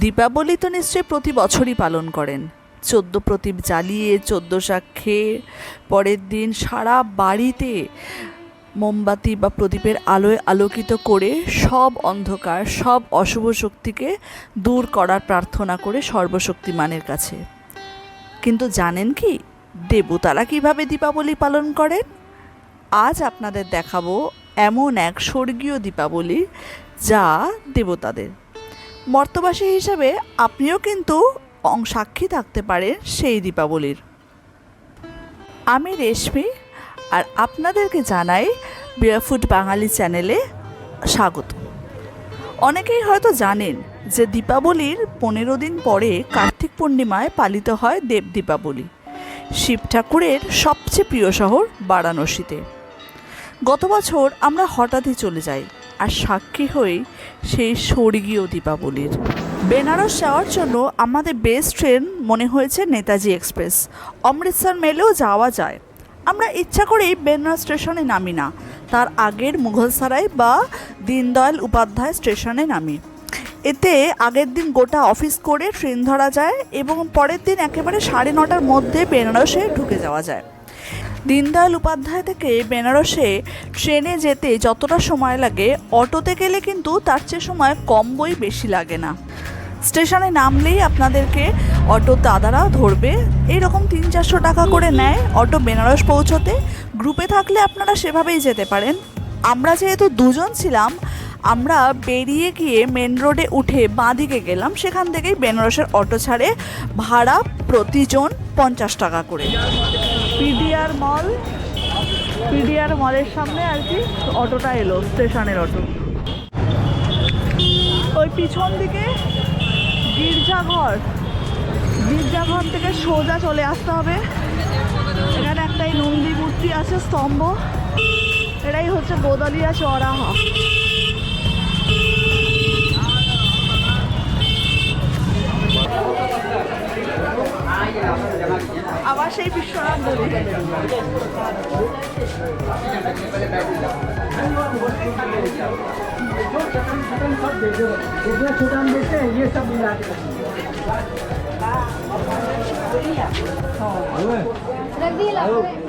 দীপাবলি তো নিশ্চয়ই প্রতি বছরই পালন করেন। চোদ্দ প্রদীপ জ্বালিয়ে, চোদ্দ শাক খেয়ে পরের দিন সারা বাড়িতে মোমবাতি বা প্রদীপের আলোয় আলোকিত করে সব অন্ধকার, সব অশুভ শক্তিকে দূর করার প্রার্থনা করে সর্বশক্তিমানের কাছে। কিন্তু জানেন কি? দেবতারা কীভাবে দীপাবলি পালন করেন? আজ আপনাদের দেখাবো এমন এক স্বর্গীয় দীপাবলি যা দেবতাদের। মর্তবাসী হিসাবে আপনিও কিন্তু সাক্ষী থাকতে পারেন সেই দীপাবলির। আমি রেশমি আর আপনাদেরকে জানাই বিয়ারফুট বাঙালি চ্যানেলে স্বাগত। অনেকেই হয়তো জানেন যে দীপাবলির পনেরো দিন পরে কার্তিক পূর্ণিমায় পালিত হয় দেব দীপাবলি, শিব ঠাকুরের সবচেয়ে প্রিয় শহর বারাণসীতে। গত বছর আমরা হঠাৎই চলে যাই। আর সাক্ষী হই সেই স্বর্গীয় দীপাবলির। বেনারস যাওয়ার জন্য আমাদের বেস্ট ট্রেন মনে হয়েছে নেতাজি এক্সপ্রেস অমৃতসর মেলেও যাওয়া যায়। আমরা ইচ্ছা করেই বেনারস স্টেশনে নামি না। তার আগের মুঘলসরাই বা দীনদয়াল উপাধ্যায় স্টেশনে নামি। এতে আগের দিন গোটা অফিস করে ট্রেন ধরা যায় এবং পরের দিন একেবারে সাড়ে নটার মধ্যে বেনারসে ঢুকে যাওয়া যায়। দীনদয়াল উপাধ্যায় থেকে বেনারসে ট্রেনে যেতে যতটা সময় লাগে অটোতে গেলে কিন্তু তার চেয়ে সময় কম বই বেশি লাগে না। স্টেশনে নামলেই আপনাদেরকে অটো দাদারা ধরবে। এইরকম তিন চারশো টাকা করে নেয় অটো বেনারস পৌঁছতে। গ্রুপে থাকলে আপনারা সেভাবেই যেতে পারেন। আমরা যেহেতু দুজন ছিলাম আমরা বেরিয়ে গিয়ে মেন রোডে উঠে বাঁদিকে গেলাম। সেখান থেকেই বেনারসের অটো ছাড়ে ভাড়া প্রতিজন পঞ্চাশ টাকা করে। পিডিআর মল, পিডিআর মলের সামনে আর কি অটোটা এলো, স্টেশনের অটো। ওই পিছন দিকে গির্জাঘর। গির্জাঘর থেকে সোজা চলে আসতে হবে। এখানে একটাই নন্দী মূর্তি আছে, স্তম্ভ। এটাই হচ্ছে গোদালিয়া চড়াহা আবার সেই বিশ্বনাথ নদী इसमें छोटा हम देते हैं ये सब मिला के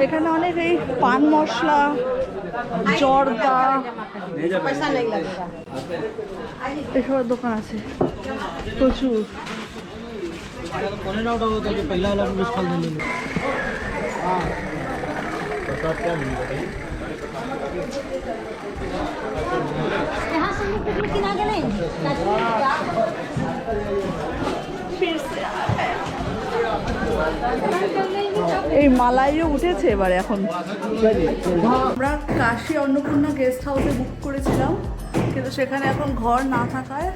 এখানে অনেক এই পান মশলা জর্দা এসবের দোকান আছে প্রচুর पहला वाला मिस कॉल ले लो यहाँ से हम लोग कितना गए এই মালাইও উঠেছে এবারে এখন আমরা কাশি অন্নপূর্ণা গেস্ট হাউসে বুক করেছিলাম কিন্তু সেখানে এখন ঘর না থাকায়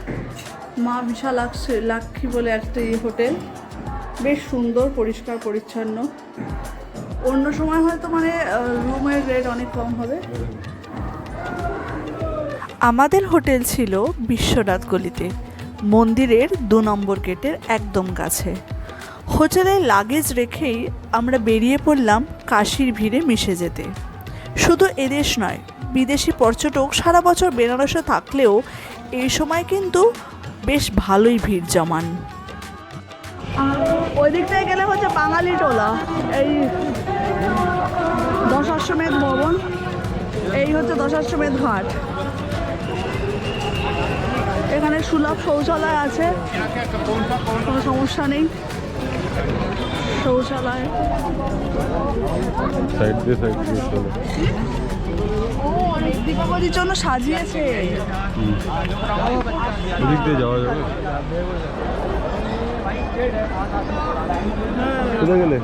মা বিশাল লাক্ষী বলে একটা এই হোটেল। বেশ সুন্দর, পরিষ্কার, পরিচ্ছন্ন। অন্য সময় হয়তো মানে রুমের রেট অনেক কম হবে। আমাদের হোটেল ছিল বিশ্বনাথ গলিতে। মন্দিরের দু নম্বর গেটের একদম কাছে। হোটেলে লাগেজ রেখেই আমরা বেরিয়ে পড়লাম কাশির ভিড়ে মিশে যেতে। শুধু এদেশ নয়, বিদেশি পর্যটক সারা বছর বেনারসে থাকলেও এই সময় কিন্তু বেশ ভালোই ভিড় জমান। ওই দিকটায় গেলে হচ্ছে বাঙালি টোলা। এই দশাশ্বমেধ ভবন এই হচ্ছে দশাশ্বমেধ ঘাট। এখানে সুলভ শৌচালয় আছে কোনো সমস্যা নেই। শৌচালয়। সাইড দিয়ে সাইড দিয়ে দীপাবলির জন্য সাজিয়েছে। ওদিক দিয়ে যাওয়া যাবে? কোথায় গেলে?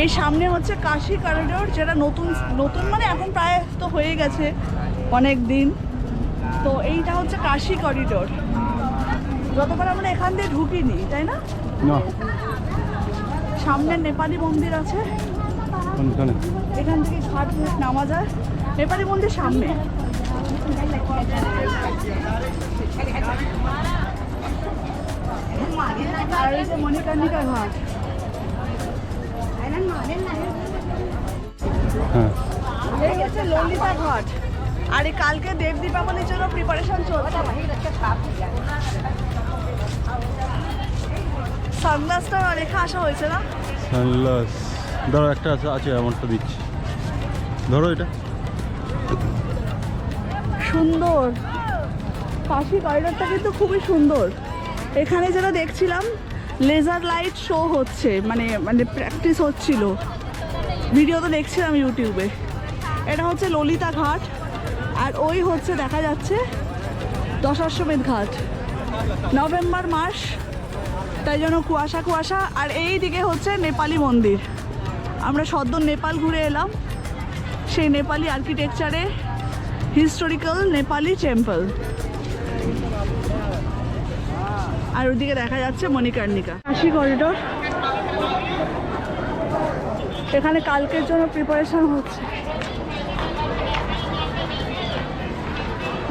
এই সামনে হচ্ছে কাশি করিডোর যেটা নতুন নতুন মানে এখন প্রায় তো হয়ে গেছে অনেক দিন। তো এইটা হচ্ছে কাশি করিডোর যতবার আমরা এখান দিয়ে ঢুকিনি তাই না? না। সামনে নেপালি মন্দির আছে। কোনখানে এখান। থেকে ঘাট ঘাট নামা যায়। নেপালি মন্দির সামনে। আর এই যে মণিকর্ণিকা ঘাট। হ্যাঁ। এই হচ্ছে ললিতা ঘাট। আর কালকে দেব দীপাবলির জন্য প্রিপারেশন চলছে। সানগ্লাসটা রেখে আসা হয়েছে না? সানগ্লাস। ধরো, একটা আছে আছে আমারটা দিচ্ছি। ধরো এটা। সুন্দর। কাশি করিডোরটা কিন্তু খুবই সুন্দর। এখানে যেটা দেখছিলাম লেজার লাইট শো হচ্ছে মানে মানে প্র্যাকটিস হচ্ছিল। ভিডিও তো দেখছিলাম ইউটিউবে এটা হচ্ছে ললিতা ঘাট, আর ওই হচ্ছে, দেখা যাচ্ছে দশাশ্বমেধ ঘাট। নভেম্বর মাস, তাই জন্য কুয়াশা কুয়াশা। আর এই দিকে হচ্ছে নেপালি মন্দির। আমরা সদ্য নেপাল ঘুরে এলাম। সেই নেপালি আর্কিটেকচারে হিস্টোরিক্যাল নেপালি টেম্পল আর ওদিকে দেখা যাচ্ছে মণিকর্ণিকা। কাশি করিডোর এখানে কালকের জন্য প্রিপারেশন হচ্ছে।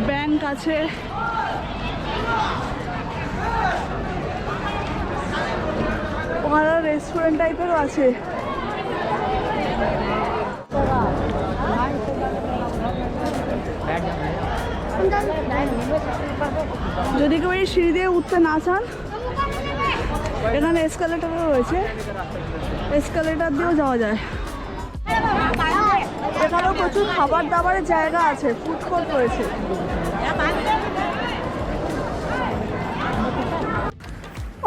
ব্যাংক আছে। ওখানে রেস্টুরেন্ট টাইপেরও আছে। যদি কেউ এই সিঁড়ি দিয়ে উঠতে না চান, এখানে এসকালেটারও রয়েছে। এসকালেটার দিয়েও যাওয়া যায়। এখানেও প্রচুর খাবার দাবারের জায়গা আছে ফুড কোর্ট রয়েছে।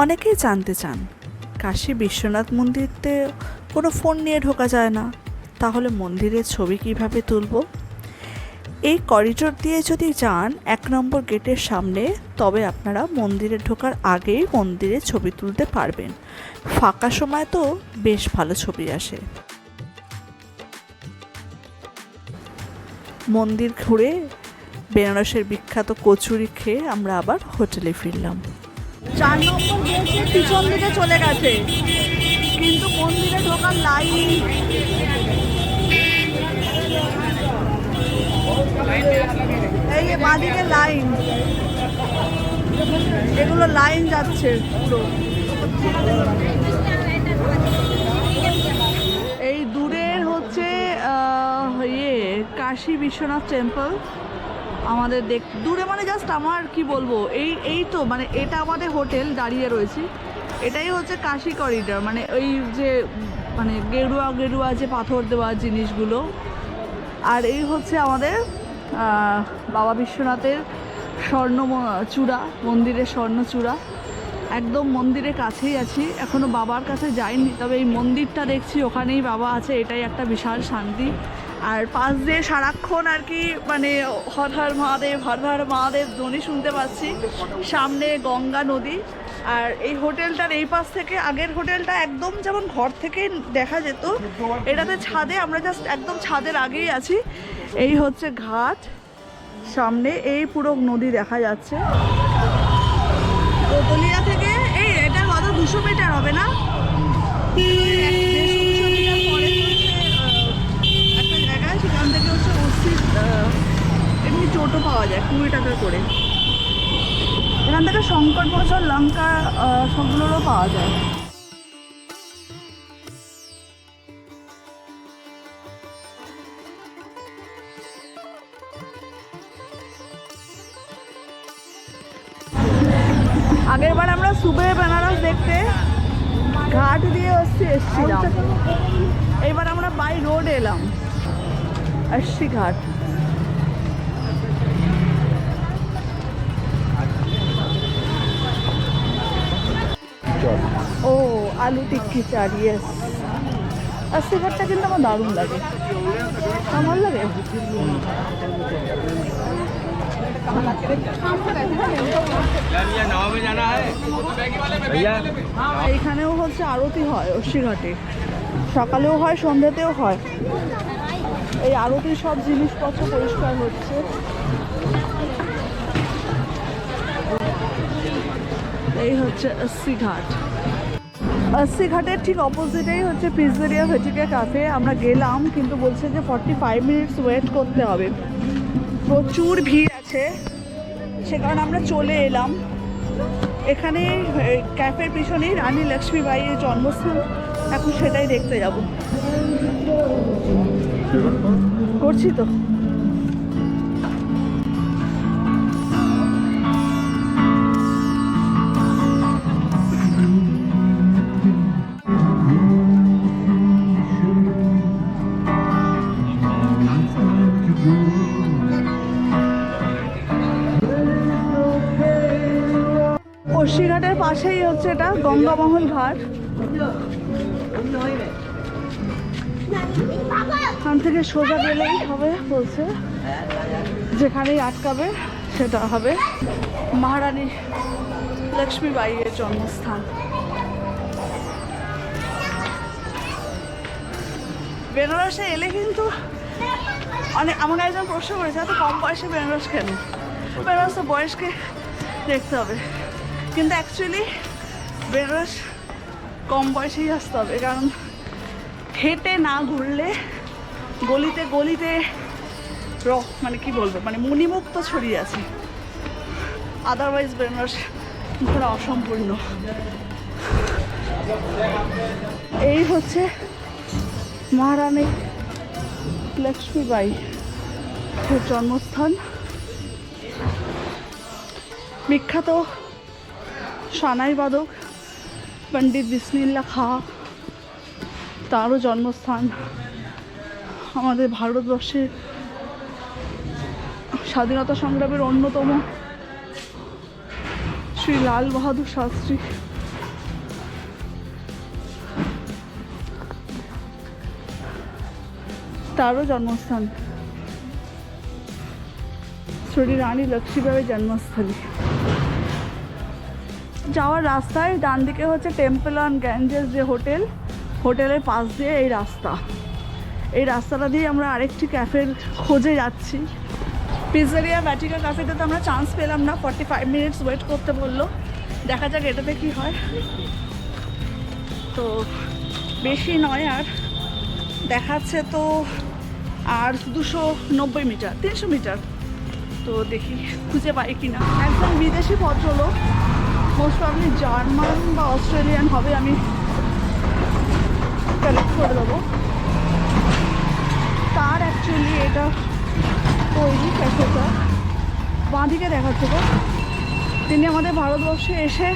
অনেকেই জানতে চান, কাশী বিশ্বনাথ মন্দিরতে কোনো ফোন নিয়ে ঢোকা যায় না। তাহলে মন্দিরের ছবি কীভাবে তুলব? এই করিডোর দিয়ে যদি যান, এক নম্বর গেটের সামনে, তবে আপনারা মন্দিরে ঢোকার আগেই মন্দিরে ছবি তুলতে পারবেন। ফাঁকা সময় তো বেশ ভালো ছবি আসে। মন্দির ঘুরে বেনারসের বিখ্যাত কচুরি খেয়ে আমরা আবার হোটেলে ফিরলাম। চার নম্বর পিছন দিকে চলে গেছে। কিন্তু মন্দিরে ঢোকার লাইন এই বাঁদিকে লাইন এগুলো লাইন যাচ্ছে পুরো। এই দূরের হচ্ছে ইয়ে কাশী বিশ্বনাথ টেম্পল আমাদের দেখ, দূরে মানে জাস্ট আমার কি বলব, এই এই তো মানে এটা আমাদের হোটেল দাঁড়িয়ে রয়েছি। এটাই হচ্ছে কাশি করিডর মানে ওই যে মানে গেরুয়া গেরুয়া যে পাথর দেওয়া জিনিসগুলো। আর এই হচ্ছে আমাদের বাবা বিশ্বনাথের স্বর্ণ চূড়া, মন্দিরের স্বর্ণ চূড়া। একদম মন্দিরের কাছেই আছি, এখনও বাবার কাছে যাইনি, তবে এই মন্দিরটা দেখছি, ওখানেই বাবা আছে, এটাই একটা বিশাল শান্তি। আর পাশ দিয়ে সারাক্ষণ আর কি মানে হর হর মহাদেব, হর হর মহাদেব ধ্বনি শুনতে পাচ্ছি। সামনে গঙ্গা নদী আর এই হোটেলটার এই পাশ থেকে আগের হোটেলটা একদম যেমন ঘর থেকে দেখা যেত, এটাতে ছাদে আমরা জাস্ট একদম ছাদের আগেই আছি। এই হচ্ছে ঘাট, সামনে এই পুরো নদী দেখা যাচ্ছে। কোতলিয়া থেকে, এই, এটা কত? দুশো মিটার হবে না? একটা জায়গা সেখান থেকে হচ্ছে অস্থির এমনি টোটো পাওয়া যায়, কুড়ি টাকা করে। এখান থেকে শঙ্কর বছর লঙ্কা সবগুলোরও পাওয়া যায়। আগের বার আমরা সুবে বেনারস দেখতে ঘাট দিয়ে হচ্ছে এসছিলাম। এবার আমরা বাই রোড এলাম আসছি ঘাট। চল ও আলু টিক্কি চাট ইয়েস আসছি ঘাটটা কিন্তু আমার দারুণ লাগে। আমার লাগে। এইখানেও হচ্ছে আরতি হয় অশ্বিঘাটে সকালেও হয় সন্ধ্যাতেও হয়। এই আরতির সব জিনিসপত্র পরিষ্কার হচ্ছে। এই হচ্ছে ঘাট। আসি ঘাটের ঠিক অপোজিটেই হচ্ছে পিজেরিয়া ভেটিকা কাফে আমরা গেলাম, কিন্তু বলছে যে ফর্টি ফাইভ মিনিটস ওয়েট করতে হবে। প্রচুর ভিড় আছে। সে কারণে আমরা চলে এলাম। এখানে ক্যাফের পিছনেই রানী লক্ষ্মীবাইয়ের জন্মস্থান। এখন সেটাই দেখতে যাব। করছি তো? পাশেই হচ্ছে এটা গঙ্গামহল ঘাট। এখান থেকে সোজা গেলেই হবে বলছে। যেখানেই আটকাবে, সেটা হবে। মহারানী লক্ষ্মীবাইয়ের জন্মস্থান। বেনারসে এলে কিন্তু অনেক আমাকে একজন প্রশ্ন করেছে, এত কম বয়সে বেনারস কেন? বেনারস তো বয়সকে দেখতে হবে। কিন্তু অ্যাকচুয়ালি বেনারস কম বয়সেই আসতে হবে, কারণ হেঁটে না ঘুরলে গলিতে গলিতে র মানে কি বলব মানে মণিমুক্ত ছড়িয়ে আছে। আদারওয়াইজ বেনারস ঘোরা অসম্পূর্ণ। এই হচ্ছে মহারানী লক্ষ্মীবাই জন্মস্থান। বিখ্যাত সানাই বাদক, পণ্ডিত বিসমিল্লা খা, তারও জন্মস্থান আমাদের ভারতবর্ষের স্বাধীনতা সংগ্রামের অন্যতম শ্রী লাল বাহাদুর শাস্ত্রী। তারও জন্মস্থান শ্রী রানী লক্ষ্মীবাইয়ের জন্মস্থলী। যাওয়ার রাস্তায় ডান দিকে হচ্ছে টেম্পল অন গ্যাঞ্জেস যে হোটেল, হোটেলের পাশ দিয়ে এই রাস্তা। এই রাস্তাটা দিয়ে আমরা আরেকটি ক্যাফের খোঁজে যাচ্ছি। পিজারিয়া ব্যাটিকা ক্যাফেতে তো আমরা চান্স পেলাম না ফর্টি ফাইভ মিনিটস ওয়েট করতে বলল। দেখা যাক এটাতে কি হয়। তো বেশি নয় আর, দেখাচ্ছে তো আর দুশো নব্বই মিটার, তিনশো মিটার। তো দেখি খুঁজে পাই কিনা। একদম বিদেশি ভদ্রলোক মোস্ট প্রবলি জার্মান বা অস্ট্রেলিয়ান হবে, আমি কালেক্ট করে দেবো। তার অ্যাকচুয়ালি এটা তৈরি ক্যাফেটা বাঁদিকে দেখাচ্ছে তো। তিনি আমাদের ভারতবর্ষে এসে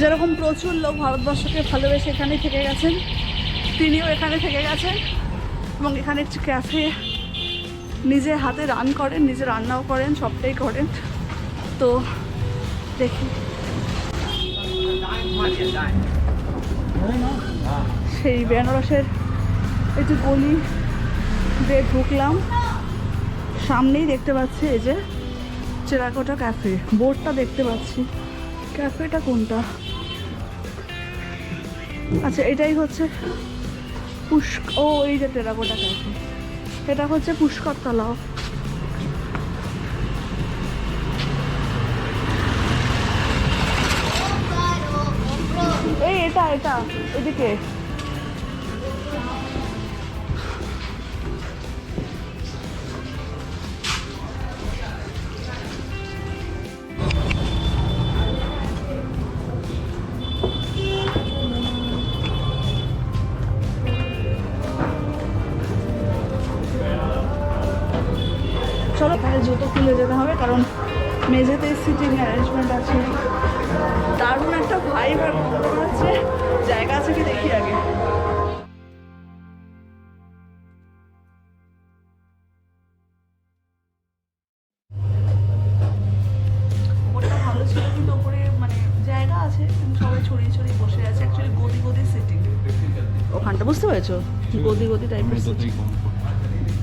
যেরকম প্রচুর লোক ভারতবর্ষকে ভালোবেসে এখানে থেকে গেছেন, তিনিও এখানে থেকে গেছেন এবং এখানে একটি ক্যাফে নিজে হাতে রান করেন, নিজে রান্নাও করেন, সবটাই করেন। তো দেখি। সেই বেনারসের একটু গলি দিয়ে ঢুকলাম। সামনেই দেখতে পাচ্ছি এই যে চেরাকোটা ক্যাফে। বোর্ডটা দেখতে পাচ্ছি। ক্যাফেটা কোনটা? আচ্ছা এটাই হচ্ছে পুষ্ক ও, এই যে টেরাকোটা ক্যাফে। এটা হচ্ছে পুষ্কর এটা এটা এদিকে। ছড়িয়ে ছড়িয়ে বসে আছে অ্যাকচুয়ালি গদি গদি সিটিং ওখানটা বুঝতে পেরেছ? গদি গদি টাইপের সিটিং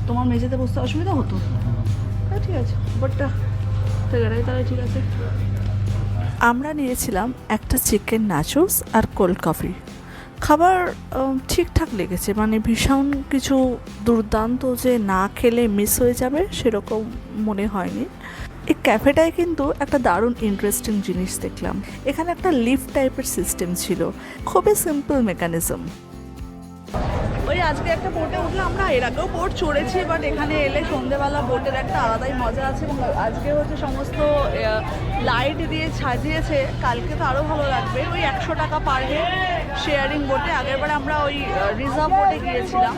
তোমার মেঝেতে বসতে অসুবিধা হতো? হ্যাঁ ঠিক আছে বাটটা এটাই তাহলে ঠিক আছে। আমরা নিয়েছিলাম একটা চিকেন নাচোস আর কোল্ড কফি খাবার ঠিকঠাক লেগেছে মানে ভীষণ কিছু দুর্দান্ত যে না খেলে মিস হয়ে যাবে সেরকম মনে হয়নি। এই ক্যাফেটায় কিন্তু একটা দারুণ ইন্টারেস্টিং জিনিস দেখলাম। এখানে একটা লিফট টাইপের সিস্টেম ছিল। খুবই সিম্পল মেকানিজম ওই আজকে একটা বোটে উঠলাম আমরা, এর আগেও বোট চড়েছি বাট এখানে এলে সন্ধেবেলা বোটের একটা আলাদাই মজা আছে। এবং আজকে হচ্ছে সমস্ত লাইট দিয়ে সাজিয়েছে। কালকে তো আরও ভালো লাগবে। ওই একশো টাকা পার হেড শেয়ারিং বোটে আগেরবার আমরা ওই রিজার্ভ বোটে গিয়েছিলাম।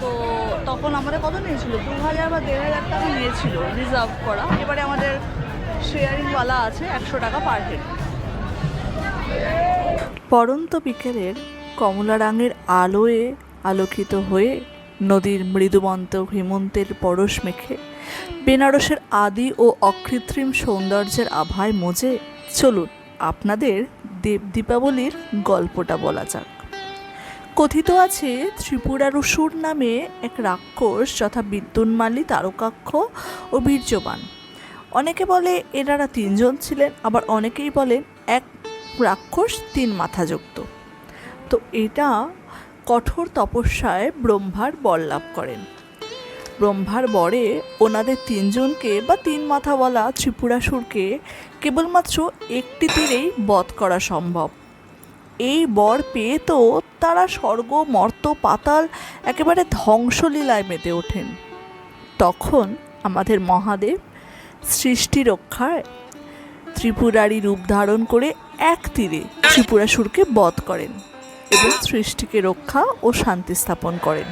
তো তখন আমাদের কত নিয়েছিল দু হাজার বা দেড় হাজার টাকা নিয়েছিল রিজার্ভ করা। এবারে আমাদের শেয়ারিংওয়ালা আছে একশো টাকা পার হেড পরন্ত বিকেলের কমলা রঙের আলোয় আলোকিত হয়ে নদীর মৃদুমন্ত হেমন্তের পরশ মেখে বেনারসের আদি ও অকৃত্রিম সৌন্দর্যের আভায় মজে। চলুন, আপনাদের দেব দীপাবলির গল্পটা বলা যাক। কথিত আছে ত্রিপুরার অসুর নামে এক রাক্ষস যথা বিদ্যুন্মালী, তারকাক্ষ ও বীর্যবান। অনেকে বলে এনারা তিনজন ছিলেন, আবার অনেকেই বলেন এক রাক্ষস, তিন মাথাযুক্ত। তো এটা কঠোর তপস্যায় ব্রহ্মার বর লাভ করেন। ব্রহ্মার বরে ওনাদের তিনজনকে বা তিন মাথাওয়ালা ত্রিপুরাসুরকে কেবলমাত্র একটি তীরেই বধ করা সম্ভব। এই বর পেয়ে তো তারা স্বর্গ, মর্ত, পাতাল একেবারে ধ্বংসলীলায় মেতে ওঠেন। তখন আমাদের মহাদেব সৃষ্টি রক্ষায় ত্রিপুরারি রূপ ধারণ করে এক তীরে ত্রিপুরাসুরকে বধ করেন এবং সৃষ্টিকে রক্ষা ও শান্তি স্থাপন করেন।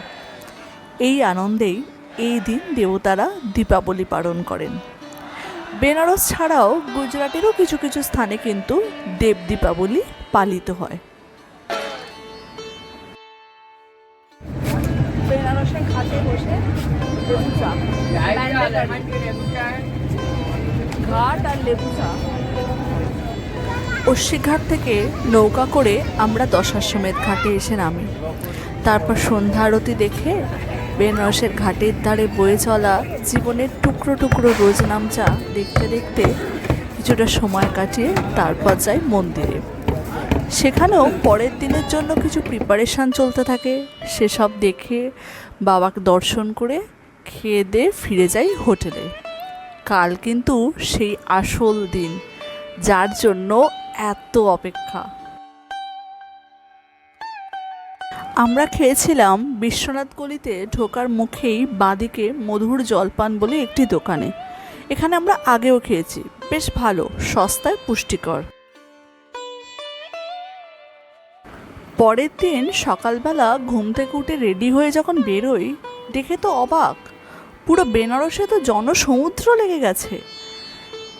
এই আনন্দেই এই দিন দেবতারা দীপাবলি পালন করেন। বেনারস ছাড়াও গুজরাটেরও কিছু কিছু স্থানে কিন্তু দেব দীপাবলি পালিত হয়। বেনারসের ঘাটে বসে ঘাট আর থেকে নৌকা করে আমরা দশাশ্বমেধ ঘাটে এসে নামি। তারপর সন্ধ্যা আরতি দেখে বেনারসের ঘাটের ধারে বয়ে চলা জীবনের টুকরো টুকরো রোজ নামচা দেখতে দেখতে কিছুটা সময় কাটিয়ে তারপর যাই মন্দিরে। সেখানেও পরের দিনের জন্য কিছু প্রিপারেশান চলতে থাকে। সেসব দেখে বাবাকে দর্শন করে খেয়ে দিয়ে ফিরে যাই হোটেলে। কাল কিন্তু সেই আসল দিন, যার জন্য এত অপেক্ষা। আমরা খেয়েছিলাম বিশ্বনাথ গলিতে ঢোকার মুখেই বাদিকে মধুর জলপান বলে একটি দোকানে। এখানে আমরা আগেও খেয়েছি। বেশ ভালো, সস্তায় পুষ্টিকর। পরের দিন সকালবেলা ঘুম থেকে উঠে রেডি হয়ে যখন বেরোই, দেখে তো অবাক, পুরো বেনারসে তো জনসমুদ্র লেগে গেছে।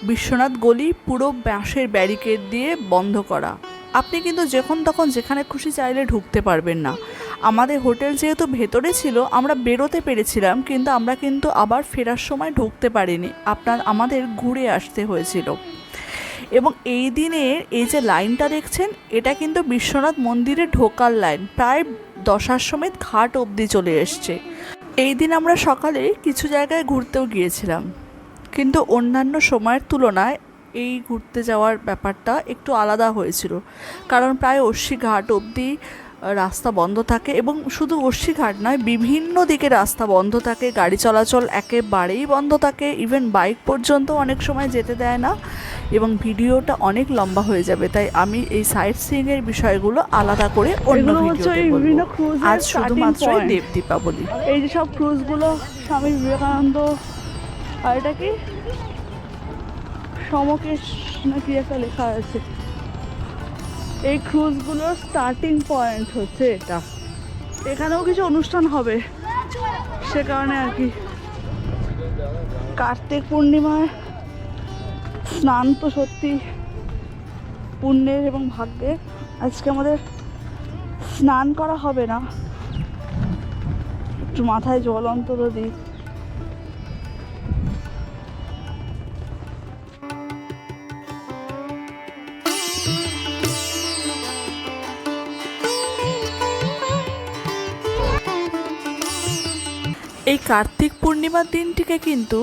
বিশ্বনাথ গলি পুরো বাঁশের ব্যারিকেড দিয়ে বন্ধ করা। আপনি কিন্তু যখন তখন যেখানে খুশি চাইলে ঢুকতে পারবেন না। আমাদের হোটেল যেহেতু ভেতরে ছিল, আমরা বেরোতে পেরেছিলাম, কিন্তু আমরা কিন্তু আবার ফেরার সময় ঢুকতে পারিনি। আপনার, আমাদের ঘুরে আসতে হয়েছিল। এবং এই দিনের এই যে লাইনটা দেখছেন, এটা কিন্তু বিশ্বনাথ মন্দিরে ঢোকার লাইন। প্রায় দশার সমেত ঘাট অবধি চলে এসছে। এই দিন আমরা সকালে কিছু জায়গায় ঘুরতেও গিয়েছিলাম। কিন্তু অন্যান্য সময়ের তুলনায় এই ঘুরতে যাওয়ার ব্যাপারটা একটু আলাদা হয়েছিল। কারণ প্রায় অশ্বী ঘাট অবধি রাস্তা বন্ধ থাকে এবং শুধু ঘাট নয় বিভিন্ন দিকে রাস্তা বন্ধ থাকে গাড়ি চলাচল একেবারেই বন্ধ থাকে ইভেন বাইক পর্যন্ত অনেক সময় যেতে দেয় না এবং ভিডিওটা অনেক লম্বা হয়ে যাবে। তাই আমি এই সাইট সিইংয়ের বিষয়গুলো আলাদা করে অন্য ভিডিওতে বলব। আজ শুধুমাত্র দেব দীপাবলি এই যে সব ক্রুজগুলো স্বামী বিবেকানন্দ আর এটা কি? সমকেশ নাকি একটা লেখা আছে। এই ক্রুজগুলোর স্টার্টিং পয়েন্ট হচ্ছে এটা। এখানেও কিছু অনুষ্ঠান হবে। সে কারণে আর কি। কার্তিক পূর্ণিমায় স্নান তো সত্যি পুণ্যের এবং ভাগ্যের। আজকে আমাদের স্নান করা হবে না। একটু মাথায় জল অন্তর দিই। এই কার্তিক পূর্ণিমার দিনটিকে কিন্তু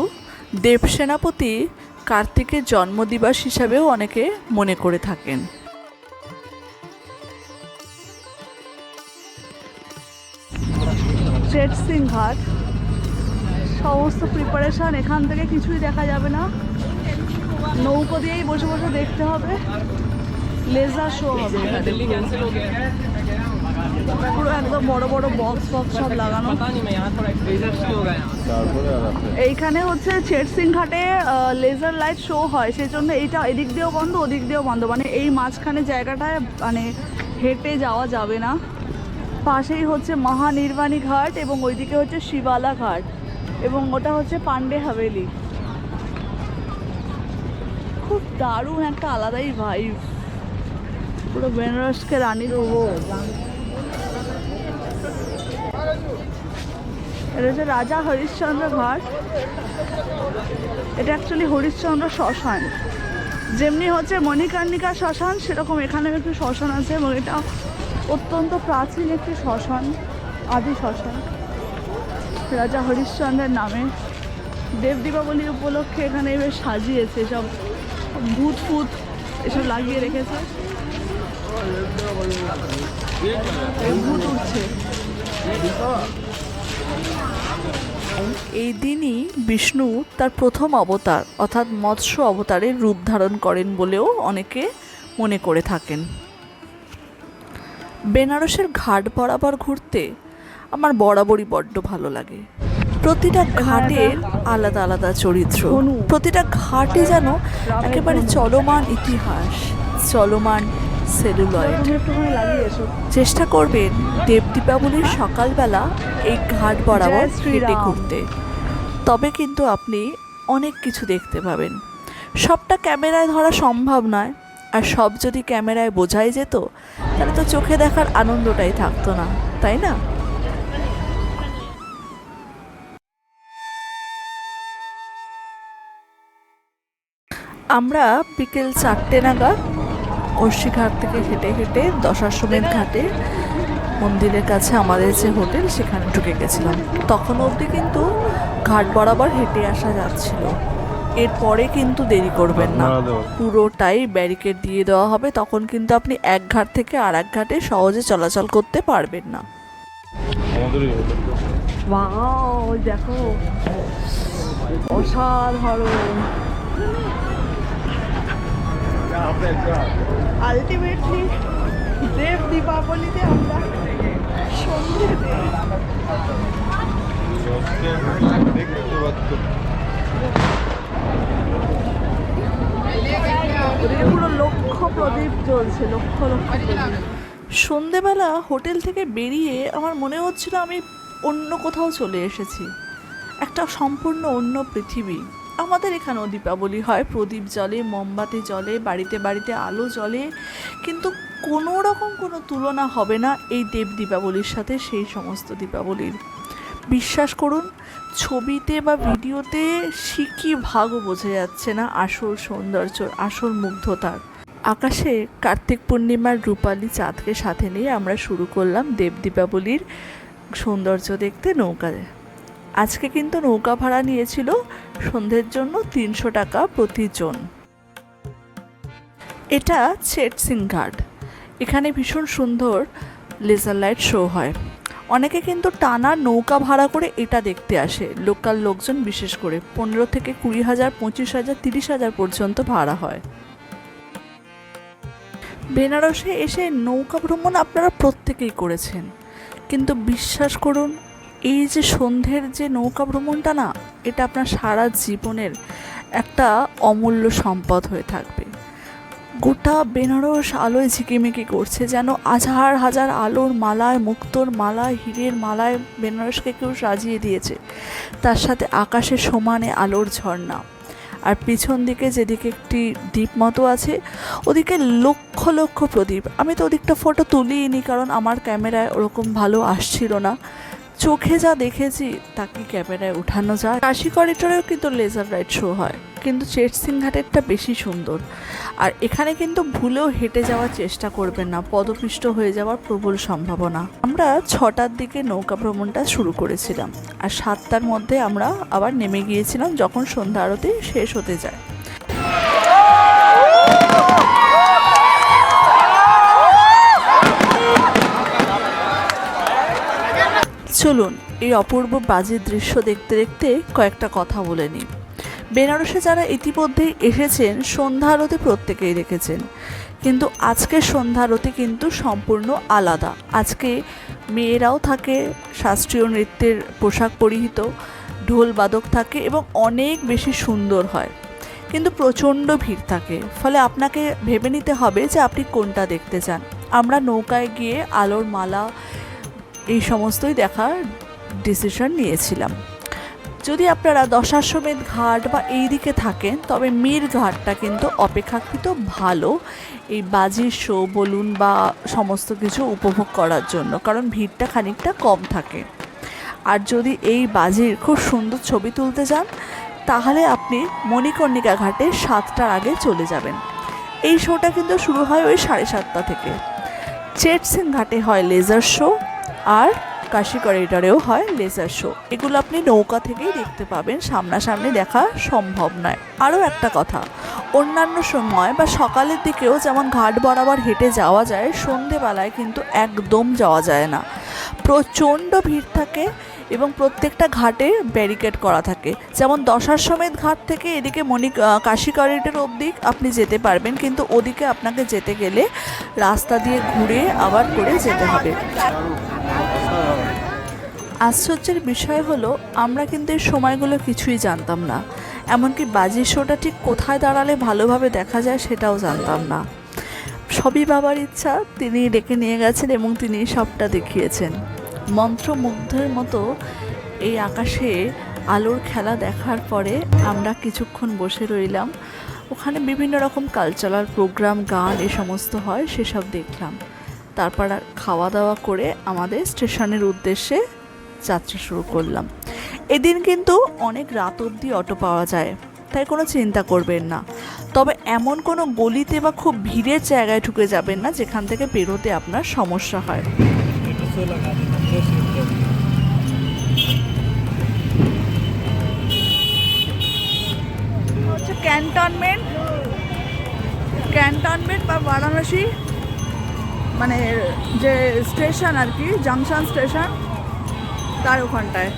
দেবসেনাপতি কার্তিকের জন্মদিবস হিসাবেও অনেকে মনে করে থাকেন। সিং ঘাট। সমস্ত প্রিপারেশন এখান থেকে কিছুই দেখা যাবে না। নৌকো দিয়েই বসে বসে দেখতে হবে। লেজার শো হবে পুরো একদম বড় বড় বক্স বক্স সব লাগানো। এইখানে হচ্ছে চেট সিং ঘাটে লেজার লাইট শো হয় সেই জন্য এইটা এদিক দিয়েও বন্ধ ওদিক দিয়েও বন্ধ। মানে এই মাঝখানে জায়গাটায় মানে হেঁটে যাওয়া যাবে না। পাশেই হচ্ছে মহানির্বাণী ঘাট এবং ওইদিকে হচ্ছে শিবালা ঘাট এবং ওটা হচ্ছে পান্ডে হাভেলি। খুব দারুণ একটা আলাদাই ভাইব পুরো বেনারসকে রানী দেবো। এটা হচ্ছে রাজা হরিশ্চন্দ্র ঘাট, এটা অ্যাকচুয়ালি হরিশ্চন্দ্র শ্মশান। যেমনি হচ্ছে মণিকর্ণিকা শ্মশান, সেরকম এখানেও একটি শ্মশান আছে এবং এটা অত্যন্ত প্রাচীন একটি শ্মশান, আদি শ্মশান। রাজা হরিশ্চন্দ্রের নামে দেব দীপাবলি উপলক্ষে এখানে বেশ সাজিয়েছে সব ভূত ফুত এসব লাগিয়ে রেখেছে। এই দিনই বিষ্ণু তার প্রথম অবতার, অর্থাৎ মৎস্য অবতারের রূপ ধারণ করেন বলেও অনেকে মনে করে থাকেন। বেনারসের ঘাট বরাবর ঘুরতে আমার বরাবরই বড্ড ভালো লাগে। প্রতিটা ঘাটের আলাদা আলাদা চরিত্র। প্রতিটা ঘাটে যেন একেবারে চলমান ইতিহাস, চলমান সেলুলয়েড। চেষ্টা করবেন দেব দীপাবলির সকালবেলা এই ঘাট বরাবর হেঁটে ঘুরতে। তবে কিন্তু আপনি অনেক কিছু দেখতে পাবেন। সবটা ক্যামেরায় ধরা সম্ভব নয়। আর সব যদি ক্যামেরায় বোঝাই যেত তাহলে তো চোখে দেখার আনন্দটাই থাকতো না তাই না? আমরা বিকেল চারটে নাগাদ ঘাট থেকে হেঁটে হেঁটে দশাশ্বমেধ ঘাটে মন্দিরের কাছে আমাদের যে হোটেল সেখানে ঢুকে গেছিলাম। তখন অবধি কিন্তু ঘাট বরাবর হেঁটে আসা যাচ্ছিল। এরপরে কিন্তু দেরি করবেন না। পুরোটাই ব্যারিকেড দিয়ে দেওয়া হবে। তখন কিন্তু আপনি এক ঘাট থেকে আর এক ঘাটে সহজে চলাচল করতে পারবেন না। দেখো। অসাধারণ। আলটিমেটলি দেব দীপাবলিতে আমরা দেখতে পুরো প্রদীপ জ্বলছে, লক্ষ সন্ধেবেলা হোটেল থেকে বেরিয়ে আমার মনে হচ্ছিল আমি অন্য কোথাও চলে এসেছি। একটা সম্পূর্ণ অন্য পৃথিবী। আমাদের এখানেও দীপাবলি হয়। প্রদীপ জ্বলে, মোমবাতি জ্বলে, বাড়িতে বাড়িতে আলো জ্বলে। কিন্তু কোনো রকম কোনো তুলনা হবে না এই দেব দীপাবলির সাথে সেই সমস্ত দীপাবলির। বিশ্বাস করুন, ছবিতে বা ভিডিওতে সিকি ভাগও বোঝা যাচ্ছে না আসল সৌন্দর্য, আসল মুগ্ধতার। আকাশে কার্তিক পূর্ণিমার রূপালী চাঁদকে সাথে নিয়ে আমরা শুরু করলাম দেব দীপাবলির সৌন্দর্য দেখতে নৌকায়। আজকে কিন্তু নৌকা ভাড়া নিয়েছিল সন্ধ্যের জন্য তিনশো টাকা প্রতিজন। এটা ছেট সিং ঘাট। এখানে ভীষণ সুন্দর লেজার লাইট শো হয়। অনেকে কিন্তু টানা নৌকা ভাড়া করে এটা দেখতে আসে। লোকাল লোকজন বিশেষ করে পনেরো থেকে কুড়ি হাজার, পঁচিশ হাজার, তিরিশ হাজার পর্যন্ত ভাড়া হয়। বেনারসে এসে নৌকা ভ্রমণ আপনারা প্রত্যেকেই করেছেন। কিন্তু বিশ্বাস করুন এই যে সন্ধ্যের যে নৌকা ভ্রমণটা না, এটা আপনার সারা জীবনের একটা অমূল্য সম্পদ হয়ে থাকবে। গোটা বেনারস আলোয় ঝিকিমিকি করছে যেন হাজার হাজার আলোর মালায়, মুক্তোর মালায়, হীরের মালায় বেনারসকে কেউ সাজিয়ে দিয়েছে। তার সাথে আকাশে সমানে আলোর ঝর্ণা। আর পিছন দিকে যেদিকে একটি দ্বীপ মতো আছে, ওদিকে লক্ষ লক্ষ প্রদীপ। আমি তো ওদিকটা ফটো তুলিনি কারণ আমার ক্যামেরায় ওরকম ভালো আসছিল না। চোখে যা দেখেছি, তা কি ক্যামেরায় ওঠানো যায়? কাশি করিডোরেও কিন্তু লেজার রাইট শো হয়, কিন্তু চেটসিং ঘাটেরটা বেশি সুন্দর। আর এখানে কিন্তু ভুলেও হেঁটে যাওয়ার চেষ্টা করবেন না, পদপিষ্ট হয়ে যাওয়ার প্রবল সম্ভাবনা। আমরা ছটার দিকে নৌকা ভ্রমণটা শুরু করেছিলাম, আর সাতটার মধ্যে আমরা আবার নেমে গিয়েছিলাম যখন সন্ধ্যা আরতি শেষ হতে যায়। চলুন এই অপূর্ব বাজির দৃশ্য দেখতে দেখতে কয়েকটা কথা বলে নিই। বেনারসে যারা ইতিমধ্যেই এসেছেন, সন্ধ্যা আরতি প্রত্যেকেই দেখেছেন। কিন্তু আজকের সন্ধ্যা আরতি কিন্তু সম্পূর্ণ আলাদা। আজকে মেয়েরাও থাকে, শাস্ত্রীয় নৃত্যের পোশাক পরিহিত, ঢোল বাদক থাকে এবং অনেক বেশি সুন্দর হয়। কিন্তু প্রচণ্ড ভিড় থাকে। ফলে আপনাকে ভেবে নিতে হবে যে আপনি কোনটা দেখতে চান। আমরা নৌকায় গিয়ে আলোর মালা সমস্তই দেখার ডিসিশন নিয়েছিলাম। যদি আপনারা দশাশ্বমেধ ঘাট বা এই দিকে থাকেন, তবে মীর ঘাটটা কিন্তু অপেক্ষাকৃত ভালো এই বাজির শো বলুন বা সমস্ত কিছু উপভোগ করার জন্য, কারণ ভিড়টা খানিকটা কম থাকে। আর যদি এই বাজির খুব সুন্দর ছবি তুলতে যান, তাহলে আপনি মণিকর্ণিকা ঘাটে সাতটার আগে চলে যাবেন। এই শোটা কিন্তু শুরু হয় ওই সাড়ে সাতটা থেকে। চেটসিং ঘাটে হয় লেজার শো আর কাশি করিডরেও হয় লেজার শো এগুলো আপনি নৌকা থেকেই দেখতে পাবেন, সামনাসামনি দেখা সম্ভব নয়। আরও একটা কথা, অন্যান্য সময় বা সকালের দিকেও যেমন ঘাট বরাবর হেঁটে যাওয়া যায়, সন্ধেবেলায় কিন্তু একদম যাওয়া যায় না। প্রচণ্ড ভিড় থাকে এবং প্রত্যেকটা ঘাটে ব্যারিকেড করা থাকে। যেমন দশার সমেত ঘাট থেকে এদিকে মণি কাশী করিডোর অবধি আপনি যেতে পারবেন, কিন্তু ওদিকে আপনাকে যেতে গেলে রাস্তা দিয়ে ঘুরে আবার করে যেতে হবে। আশ্চর্যের বিষয় হলো, আমরা কিন্তু এই সময়গুলো কিছুই জানতাম না। এমনকি বাজি শোটা ঠিক কোথায় দাঁড়ালে ভালোভাবে দেখা যায় সেটাও জানতাম না। সবই বাবার ইচ্ছা, তিনি ডেকে নিয়ে গেছেন এবং তিনি সবটা দেখিয়েছেন। মন্ত্রমুগ্ধের মতো এই আকাশে আলোর খেলা দেখার পরে আমরা কিছুক্ষণ বসে রইলাম। ওখানে বিভিন্ন রকম কালচারাল প্রোগ্রাম গান এ সমস্ত হয়, সেসব দেখলাম। তারপর খাওয়া দাওয়া করে আমাদের স্টেশনের উদ্দেশ্যে যাত্রা শুরু করলাম। এদিন কিন্তু অনেক রাত অবধি অটো পাওয়া যায়, তাই কোনো চিন্তা করবেন না। তবে এমন কোনো গলিতে বা খুব ভিড়ের জায়গায় ঢুকে যাবেন না, যেখান থেকে বেরোতে আপনার সমস্যা হয়। ক্যান্টনমেন্ট ক্যান্টনমেন্ট বা বারাণসী মানে যে স্টেশন আর কি, জাংশন স্টেশন, তার ওখানটায়।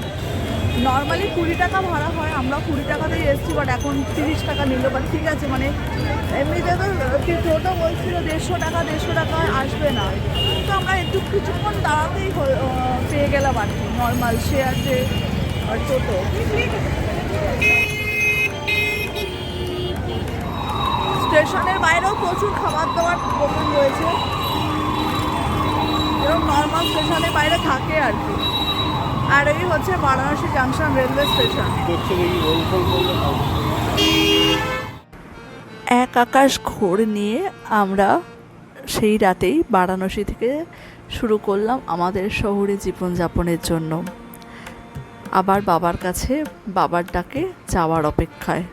নর্মালি কুড়ি টাকা ভাড়া হয়, আমরা কুড়ি টাকাতেই এসেছি বাট এখন তিরিশ টাকা নিল বাট ঠিক আছে মানে এমনিতে তো টোটো বলছিল, দেড়শো টাকা দেড়শো টাকা আসবে না। তো আমরা একটু কিছুক্ষণ দাঁড়াতেই পেয়ে গেলাম আর কি নর্মাল শেয়ার যে টোটো। স্টেশনের বাইরেও প্রচুর খাবার দাবার দোকান রয়েছে। এবং নর্মাল স্টেশনের বাইরে থাকে আর কি। আর এই হচ্ছে বারাণসী জাংশন রেলওয়ে স্টেশন এক আকাশ ঘোর নিয়ে আমরা সেই রাতেই বারাণসী থেকে শুরু করলাম আমাদের শহুরে জীবনযাপনের জন্য। আবার বাবার কাছে বাবার ডাকে যাওয়ার অপেক্ষায়।